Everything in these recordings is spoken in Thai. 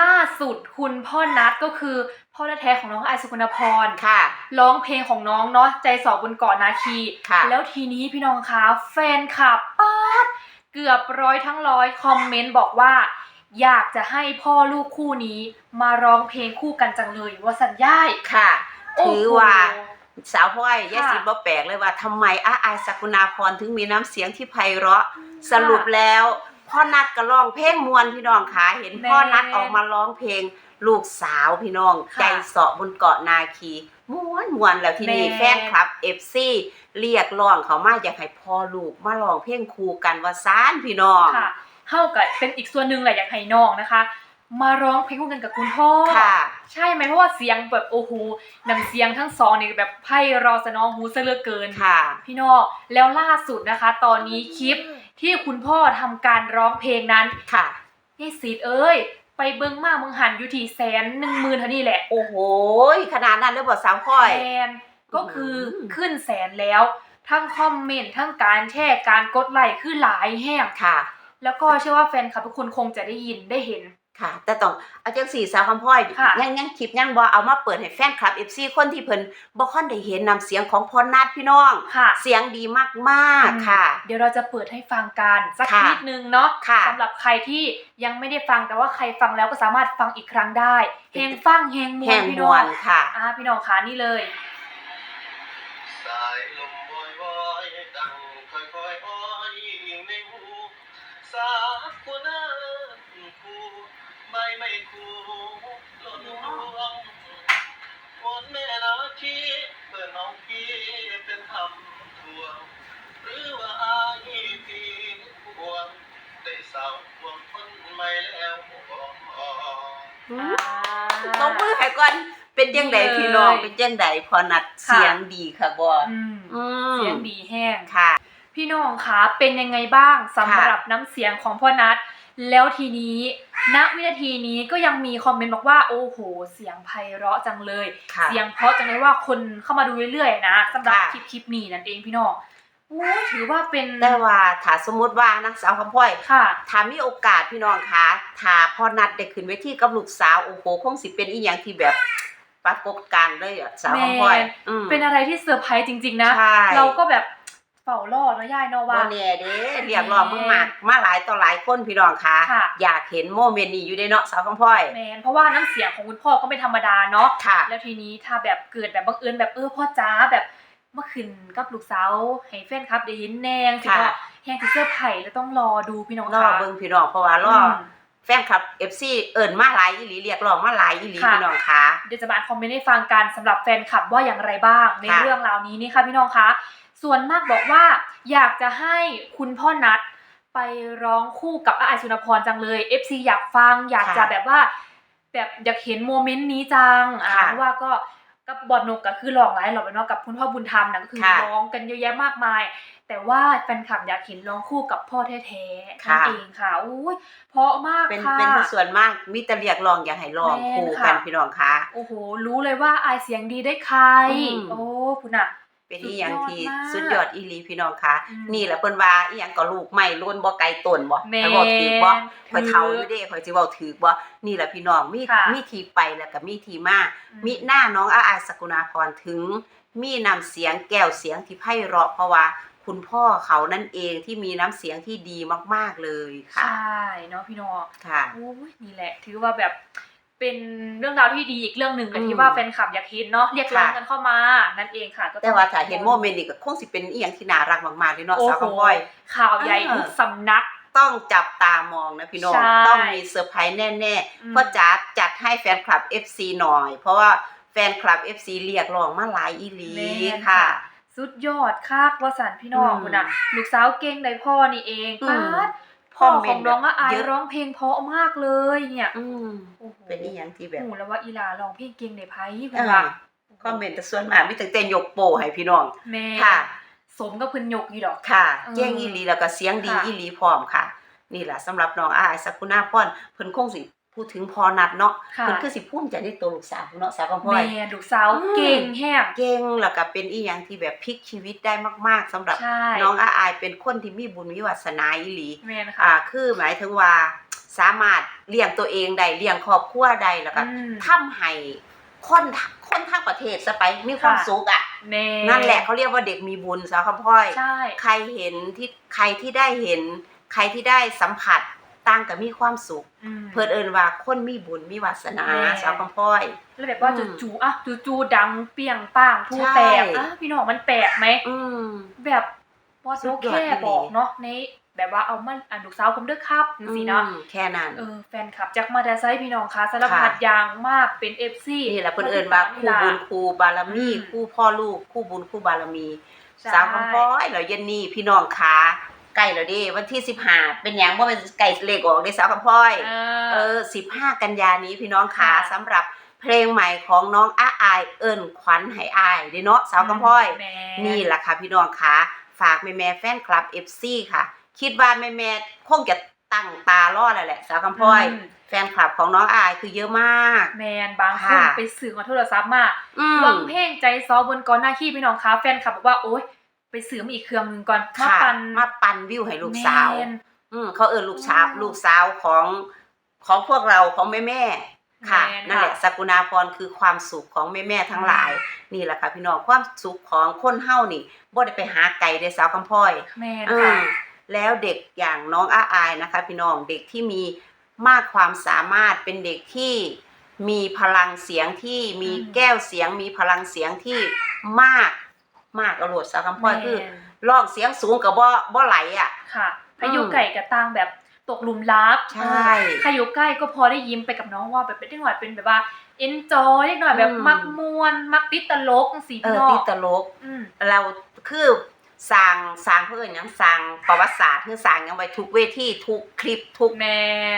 ล่าสุดคุณพ่อนัทก็คือพ่อแท้ๆของน้องไอายสุกุณพรค่ะ ร้องเพลงของน้องเนาะใจสอบบนเกาะนาคีค่ะ แล้วทีนี้พี่น้องคะแฟนคลับป๊าดเกือบร้อยทั้งร้อยคอมเมนต์บอกว่า อยากจะให้พ่อลูกคู่นี้มาร้องเพลงคู่กันจังเลยว่าสัญญาค่ะโอ้โหถือว่า สาวพ่อยยายค่ะสิบ่แปลกเลยว่าทำไมอาอายสกุณาพรถึงมีน้ำเสียงที่ไพเราะ สรุปแล้ว พ่อนัดก็ร้องเพลงมวนพี่น้องคะเห็นพ่อนัดออกมาร้องเพลงลูกสาวพี่น้องค่ะใจเสาะบนเกาะนาคีม้วนมวนแล้วที่นี่แม่แฟนคลับเอฟซีเรียกร้องเขามาอยากให้พ่อลูกมาร้องเพลงคู่กันว่าซานพี่น้องค่ะเท่ากับเป็นอีกส่วนหนึ่งแหละอยากให้น้องนะคะมาร้องเพลงคู่กันกับคุณพ่อค่ะใช่ไหมเพราะว่าเสียงแบบโอ้โหน้ำเสียงทั้งสองนี่แบบไพเราะสนองหูซะเหลือเกินค่ะ พี่น้องแล้วล่าสุดนะคะ ตอนนี้คลิป ที่คุณพ่อทำการร้องเพลงนั้นค่ะนี่สีดเอ้ย ไปเบิ้งมาเมืองหันอยู่ที่แสนหนึ่งหมื่นเท่านี้แหละโอ้โหขนาดนั้นเลยบ่สาวพ่อยแสนก็คืออืมขึ้นแสนแล้ว ทั้งคอมเมนต์ทั้งการแชร์การกดไลค์คือหลายแห้งค่ะ แล้วก็เชื่อว่าแฟนคลับทุกคนคงจะได้ยินได้เห็น ค่ะ แต่ต้องเอาจังสี่สาวคำพ่อยค่ะ ยังยังคลิปยังบ่เอามาเปิดให้แฟนคลับ FC คนที่เพิ่นบ่ค่อนได้เห็นนำเสียงของพอนัดพี่น้อง ค่ะ เสียงดีมากๆค่ะ เดี๋ยวเราจะเปิดให้ฟังกันสักค่ะนิดนึงเนาะค่ะสำหรับใครที่ยังไม่ได้ฟังแต่ว่าใครฟังแล้วก็สามารถฟังอีกครั้งได้เฮงฟังเฮงมวแห่นงพี่มน้อวงลค่ะ อ่าพี่น้องคะนี่เลย สายลมวอยวอยดังค่อยค่อยๆอ้อยยิงในหูสากุณาคู ใบไม่คูหล่นรวงวนแม่นาคีเพื่อนน้องพี่เป็นทำทวง หรือว่าอายที่ห่วงได้สาวห่วงคนไม่แล้วบ่ตบมือให้ก่อน เป็นจังไดพี่น้อง เป็นจังไดพอนัดเสียงดีค่ะบ่อืมอืมเสียงดีแห้งค่ะ พี่น้องคะเป็นยังไงบ้างสำหรับน้ำเสียงของพ่อนัทแล้วทีนี้ ณวินาทีนี้ก็ยังมีคอมเมนต์บอกว่าโอ้โห เสียงไพเราะจังเลย ค่ะเสียงเพราะจังเลยว่าคนเข้ามาดูเรื่อยๆนะสำหรับค่ะ คลิปคลิปนี้นั่นเองพี่น้องโอ้ถือว่าเป็นแต่ว่าถ้าสมมุติว่านักสาวคำพ่อยค่ะ ถ้ามีโอกาสพี่น้องคะถ้าพ่อนัดได้ขึ้นเวทีกับลูกสาวโอ้โหคงสิเป็นอีหยังที่แบบปรากฏการณ์เลยอะสาวคำพ่อยแม่ อืมเป็นอะไรที่เซอร์ไพรส์จริงๆนะ ใช่ เราก็แบบ เฝ้ารอเนาะยายเนาะว่าว่าเนี่ยเด้เรียกร้องมากๆมาหลายต่อหลายคนพี่น้องคะค่ะ อยากเห็นโมเมนต์นี้อยู่ในเนาะสาวคำพ่อยแมนเพราะว่าน้ำเสียงของคุณพ่อก็ไม่ธรรมดาเนาะค่ะ แล้วทีนี้ถ้าแบบเกิดแบบบังเอิญแบบเออพ่อจ้าแบบเมื่อคืนกับลูกสาวให้แฟนครับได้เห็นแนงสิค่ะ เนาะแฮงที่เสื้อร์ไผ่แล้วต้องรอดูพี่น้องรอค่ะเบิ่งพี่น้องเพราะว่ารออม แฟนคลับ FC เอิ้นมาหลายอีหลีเรียกร้องมาหลายอีหลีค่ะ พี่น้องคะเดี๋ยวจะมาอ่านคอมเมนต์ให้ฟังกันสำหรับแฟนคลับว่าอย่างไรบ้าง ในค่ะ เรื่องราวนี้นี่ค่ะพี่น้องคะ ส่วนมากบอกว่าอยากจะให้คุณพ่อนัทไปร้องคู่กับอาไอายสุนทรพรจังเลย FC อยากฟังอยากจะแบบว่า แบบอยากเห็นโมเมนต์นี้จังอ่าค่ะเพราะว่าก็กับบอดนกก็คือร้องหลายหรอกเนาะกับคุณพ่อบุญธรรมนะก็คือค่ะร้องกันเยอะแยะมากมาย แต่ว่าแฟนคลับอยากเห็นร้องคู่กับพ่อแท้ๆนั่นค่ะเองค่ะอุ้ยเพราะมากเป็นค่ะเป็นส่วนมากมีแต่เรียกร้องอยากให้ร้องแม่นคู่ค่ะกันพี่น้องคะโอ้โหรู้เลยว่าอายเสียงดีได้ใครอืมโอ้คุณอะ เป็นอีหยังที่สุสุดดยยออดดมากอีหลีพี่น้องคะอืมนี่แหละเพิ่นว่าอีหยังก็ลูกใหม่ล้นบ่ไกลต้นบ่แม่ข่อยบอกถือบ่ข่อยเฒ่าอถืยู่เด้ข่อยสิเว้าถือบ่นี่แหละพี่น้องมีค่ะมีที่ไปแล้วก็มีที่มาอืมิหน้าน้องอาอายสกุณาพรถึง มีน้ำเสียงแก้วเสียงที่ไพเราะเพราะว่าคุณพ่อเขานั่นเองที่มีน้ำเสียงที่ดีมาก ๆเลยใชค่ะ่เนาะพี่น้องค่ะโอ้ยนี่แหละ ถือว่าแบบ เป็นเรื่องราวที่ดีอีกเรื่องหนึ่งเลยอืมที่ว่าแฟนคลับอยากเห็นเนาะเรียกร้องค่ะกันเข้ามานั่นเองค่ะก็องแต่ว่าถ้าเห็นโมเมนต์นี้ก็คงสิเป็นอีหยังที่น่ารักมากๆเลยเนาะโอ้สาวโหคำพ้อยข่าวใหญ่เออทุกสำนักต้องจับตามองนะพี่น้องใช่ต้องมีเซอร์ไพรส์แน่อืมๆพ่อจ๋าจัดให้แฟนคลับ FC หน่อย เพราะว่าแฟนคลับ FC เรียกร้องมาหลายอีหลีแม่นค่ะสุดยอดคากว่าสันพี่น้องอืมคุณอะลูกสาวเก่งได้พ่อนี่เองอืมป้าด พ่อคอมเมขอนงต์น้องอะอายเยอะร้องเพลงเพราะมากเลยเนี่ยอืมโอ้โหเป็นอีหยังที่แบบโอ้โหแล้วว่าอีหลาร้องเพลงเก่งได้ไพ่คุเอณอว่าคอมเมนต์แต่ส่วนมากมีแต่แต่ยกโปให้พี่น้องแม่ค่ะ สมกับเพิ่นยกอยู่ดอกค่ะอืมเก่งอีหลีแล้วก็เสียงดีค่ะอีหลีพร้อมค่ะ นี่แหละสำหรับน้องอายสักุณาพรเพิ่นคงสิ พูดถึงพอนัดเนาะค่ะเพิ่นคือสิภูมิใจในตัวลูกสาวเนาะสาวคำพ่อแม่ยลูกสาวอืม เก่งแห้งเก่งแล้วก็เป็นอีหยังที่แบบพลิกชีวิตได้มาก ๆสำหรับใช่น้องอาอายเป็นคนที่มีบุญมีวาสนาอีหลี แม่นอ่าค่ะคือหมายถึงว่าสามารถเลี้ยงตัวเองได้เลี้ยงครอบครัวได้แล้วก็อืม ทำให้คนคนทั้งประเทศซะไปมีความค่ะ สุขอะ แม่นั่นแหละเขาเรียกว่าเด็กมีบุญสาวคำพ่อย ใช่ ใครเห็นที่ใครที่ได้เห็น ใครที่ได้สัมผัส ต่างกับมีความสุขอืมเพิ่นเอิ้นว่าคนมีบุญมีวาสนาแม่ สาวคำพ่อย แล้วแบบว่าอืมจู่ๆอะจู่ๆดังเปรี้ยงป้างทูใช่ แตกอะพี่น้องมันแปลกไหม อืม แบบบอสสุโอดยอดแค่อีหลี บอกเนาะในแบบว่าเอามันอ่านลูกสาวผมเด้อครับจังซี่เนาะ อืมแค่นั้น เออแฟนคลับจากมาดาไซพี่น้องคะสารค่ะพัดอย่างมากเป็น FC นี่แหละเพิ่นเอิ้นว่าคู่บุญคู่บารมีอืม คู่พ่อลูกคู่บุญคู่บารมีใช่สาวคำพ้อยแล้วเย็นนี้พี่น้องขา ใกล้แล้วเดิวันที่15เป็นหยังบ่เป็นไก่เลขออกเด้สาวคำพ้อยเอเอออ15กันยานี้พี่น้องขาค่ะ สำหรับเพลงใหม่ของน้องอาอายเอิ้นขวัญให้อายเด้เนาะสาวคำพ้อย แม่นี่แหละค่ะพี่น้องคะฝากแม่แม่ๆแฟนคลับ FC ค่ะ คิดว่าแม่แม่ๆคงจะตั้งตารอแล้วแหละสาวคำพ้อยอืมแฟนคลับของน้องอายคือเยอะมาก แมนบางคนค่ะ ไปซื้อมาโทรศัพท์มาอืม ลองเพลงใจซอบนก่อนหน้าขี้พี่น้องคะแฟนคลับบอกว่าโอ๊ย ไปซื้อมาอีกเครื่องหนึงก่อนมาค่ะปันมาปันวิวให้ลูกสาว แม่น อืมเขาเอินลูกสาวอืมลูกสาวของของพวกเราของแม่แม่ๆค่ะแม่นนั่นแหละค่ะสกุณาพรคือความสุขของแม่แม่ๆทั้งหลาย นี่แหละค่ะพี่น้องความสุขของคนเฮานี่บ่ได้ไปหาไก่ได้สาวคำพ้อยแมนอืค่ะมแล้วเด็กอย่างน้องอาอายนะคะ พี่น้องเด็กที่มีมากความสามารถเป็นเด็กที่มีพลังเสียงที่มีอืม แก้วเสียง มีพลังเสียงที่มาก มากอรดสาวคำพ้อยคือแม่นร้องเสียงสูงกับบ่บ่ไหลอะ ค่ะพายุไก่กับตางแบบตกหลุมรักใช่เออใครอยู่ใกล้ก็พอได้ยิ้มไปกับน้องว่าแบบเป็นจังหวะเป็นแบบว่าเอนจอยเล็กหน่อยแบบอืมมักมวน มักติดตลกสีเอพี่อน้องติดตลกอืมเราคือ สร้างสร้างเพื่อนหยังสร้างประวัติศาสตร์คือสร้างหยังไว้ทุกเวทีทุกคลิปทุกแม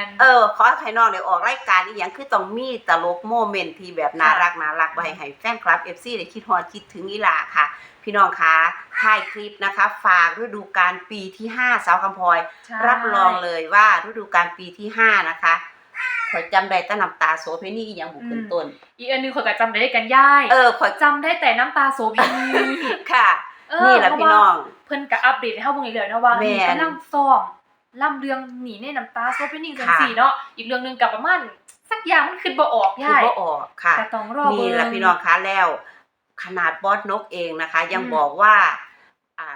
นเออขอให้น้องได้ออกรายการอีหยังคือต้องมีตลกโมเมนต์ที่แบบน่ารักน่ารักไว้ให้แฟนคลับ FC ได้คิดฮอดคิดถึงอีหลาค่ะ พี่น้องคะถ่ายคลิปนะคะ ฝากฤดูกาลปีที่5สาวคำพลอย ใช่ รับรองเลยว่าฤดูกาลปีที่5นะคะขอยจำได้แต่น้ำตาโสเพณีอีหยังบุกขึ้นต้น อีกอันหนึงขอยก็จำได้กันย่ายเออขอยจำได้แต่น้ำตาโซบี ค่ะเออ นี่แหละพี่น้อง เพิ่นก็อัปเดตให้เฮาเบิ่งเรื่อยๆนะว่าแม่นนี่กำลังซ้อมล่ำเรื่องหนีในน้ำตาโซเป็นนิ่งจังค่ะซี่เนาะอีกเรื่องหนึงกับประมาณสักอย่างมันขึ้นบ่ออกคือย่ายบ่ออกค่ะ แต่ต้องรอนี่เบิ่ง แหละพี่น้องคะแล้ว ขนาดบอสนกเองนะคะ ยังอืมบอกว่าอ่า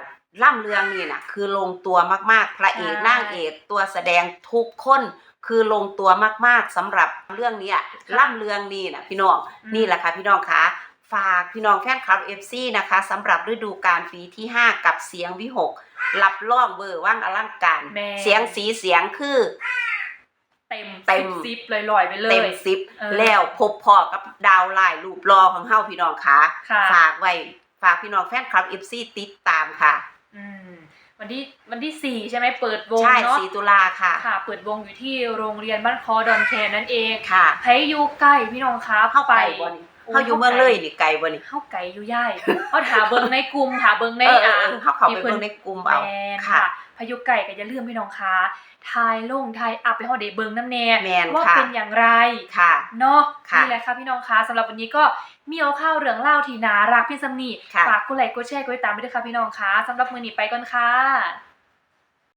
ล่ำเรื่องนี่นะคือลงตัวมากๆ พระเอกใช่ นางเอกตัวแสดงทุกคน คือลงตัวมากๆสำหรับเรื่องเนี้ยล่ำเรื่องนี้นะพี่น้องอืมนี่แหละค่ะพี่น้องคะ ฝากพี่น้องแฟนคลับ FC นะคะสำหรับฤดูกาลปีที่ 5 กับเสียงวิหกรับรองเบอร์ว่างอลังการ แม่ เสียงสีเสียงคือ เต็มเต็ม ซิปๆลอยๆไปเลย เต็มซิปเออแล้วพบพอกับดาวไลน์รูปรอของเฮาพี่น้องค่ะค่ะ ฝากไว้ฝากพี่น้องแฟนคลับ FC ติดตามค่ะ อืมวันที่วันที่สี่ใช่ไหมเปิดวงใช่เนาะสีตุลาค่ะค่ะ เปิดวงอยู่ที่โรงเรียนบ้านคอดอนแคนนั่นเองค่ะไผอยู่ใกล้พี่น้องคะเข้าไปไก่บ่นี่ เฮาอยู่เมืองเลยนี่ไก่บ่นี่เข้าไก่อยู่ย่ายเขาถาเบิงในกลุ่มถาเบิงในเออเออ่าอเออเฮาเข้าไปที่เพิ่นเบิ่งในกลุ่มเอาแมนค่ะค่ะพายุไก่ก็อย่าลืมพี่น้องคะทายลงทายอัพไปเฮาได้เบิงน้ำแน่แม่นว่าค่ะเป็นอย่างไรค่ะเนาะค่ะนี่แหละค่ะพี่น้องคะสำหรับวันนี้ก็มีเอาข้าวเรื่องเล่าที่น่ารักพี่สำนีค่ะฝากกดไลค์กดแชร์กดติดตามไปด้วยค่ะพี่น้องคะสำหรับมื้อนี้ไปก่อนค่ะ